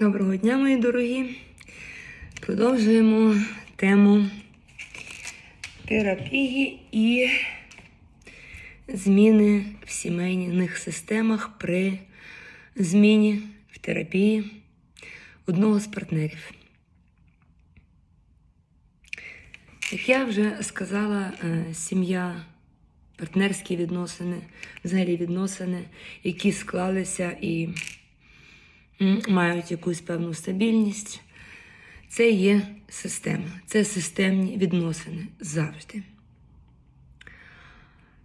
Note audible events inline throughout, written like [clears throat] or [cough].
Доброго дня, мої дорогі. Продовжуємо тему терапії і зміни в сімейних системах при зміні в терапії одного з партнерів. Як я вже сказала, е, сім'я, партнерські відносини, взагалі відносини, які склалися і мають якусь певну стабільність. Це є система, це системні відносини завжди.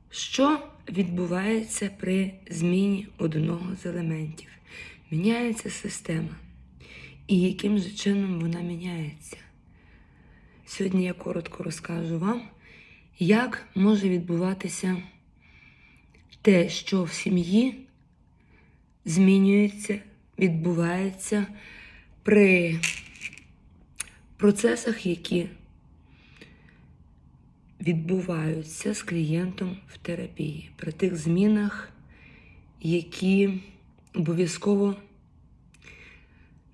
Що відбувається при зміні одного з елементів? Міняється система. І яким же чином вона міняється? Сьогодні я коротко розкажу вам, як може відбуватися те, що в сім'ї змінюється, відбувається при процесах, які відбуваються з клієнтом в терапії, при тих змінах, які обов'язково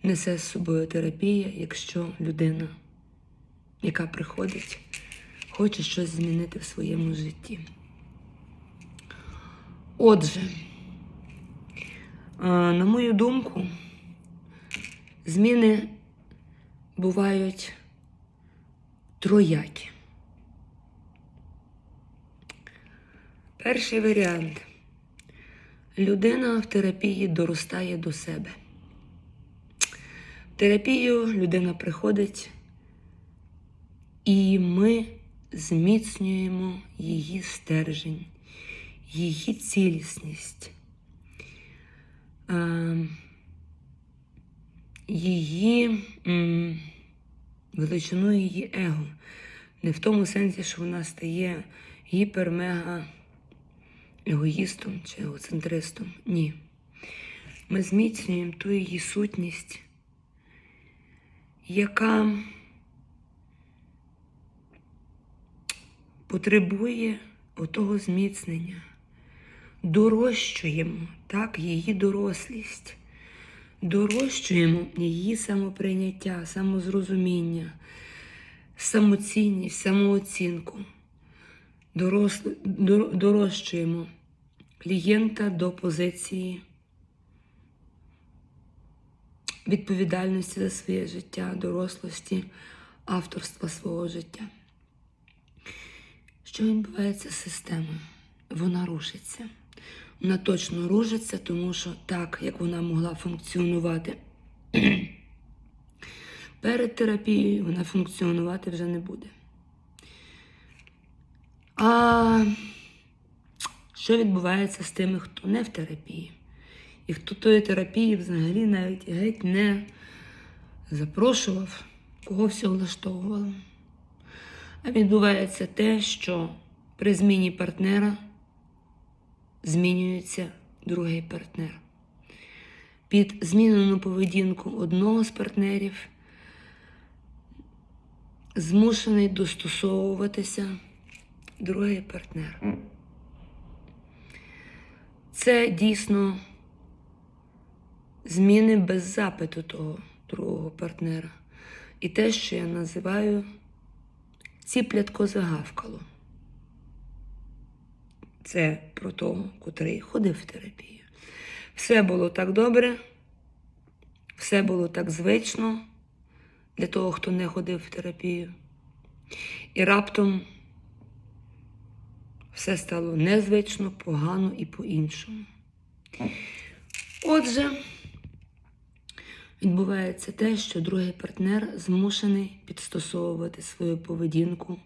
несе з собою терапія, якщо людина, яка приходить, хоче щось змінити в своєму житті. Отже, на мою думку, зміни бувають троякі. Перший варіант. Людина в терапії доростає до себе. В терапію людина приходить, і ми зміцнюємо її стержень, її цілісність, е, її величину її его. Не в тому сенсі, що вона стає гіпер-мега егоїстом чи егоцентристом. Ні. Ми зміцнюємо ту її сутність, яка потребує отого зміцнення. Дорощуємо так, її дорослість, дорощуємо її самоприйняття, самозрозуміння, самоцінність, самооцінку. Дорос, дор- дорощуємо клієнта до позиції відповідальності за своє життя, дорослості, авторства свого життя. Що відбувається з системою? Вона рушиться. Вона точно рушиться, тому що так, як вона могла функціонувати [clears throat] перед терапією, вона функціонувати вже не буде. А що відбувається з тими, хто не в терапії? І хто тої терапії взагалі навіть геть не запрошував, кого все влаштовувало? А відбувається те, що при зміні партнера змінюється другий партнер. Під змінену поведінку одного з партнерів змушений достосовуватися другий партнер. Це дійсно зміни без запиту того другого партнера. І те, що я називаю ціплятко загавкало. Це про того, котрий ходив в терапію. Все було так добре, все було так звично для того, хто не ходив в терапію. І раптом все стало незвично, погано і по-іншому. Отже, відбувається те, що другий партнер змушений підстосовувати свою поведінку,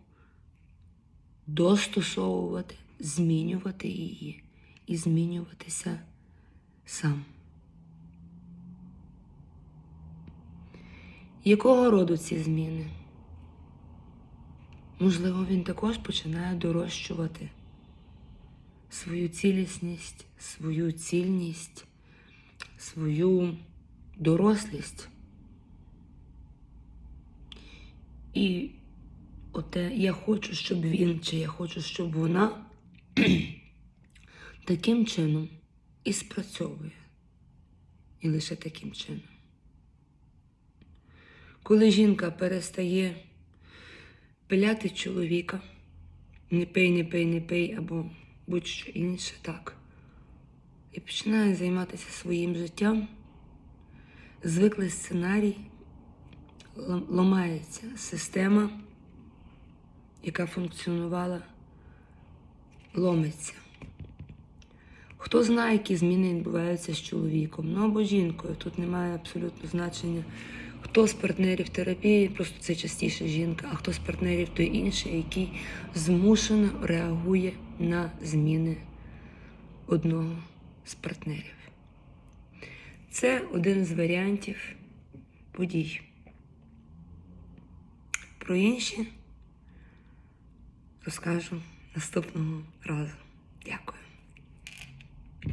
достосовувати, змінювати її і змінюватися сам. Якого роду ці зміни? Можливо, він також починає дорощувати свою цілісність, свою цільність, свою дорослість. І оте я хочу, щоб він, чи я хочу, щоб вона [clears throat] таким чином і спрацьовує. І лише таким чином. Коли жінка перестає пиляти чоловіка, не пий, не пий, не пий, або будь-що інше так, і починає займатися своїм життям, звиклий сценарій, ламається система, яка функціонувала, ломиться. Хто знає, які зміни відбуваються з чоловіком, ну або жінкою. Тут немає абсолютно значення. Хто з партнерів терапії, просто це частіше жінка, а хто з партнерів той інший, який змушено реагує на зміни одного з партнерів. Це один з варіантів подій. Про інші розкажу наступного разу. Дякую.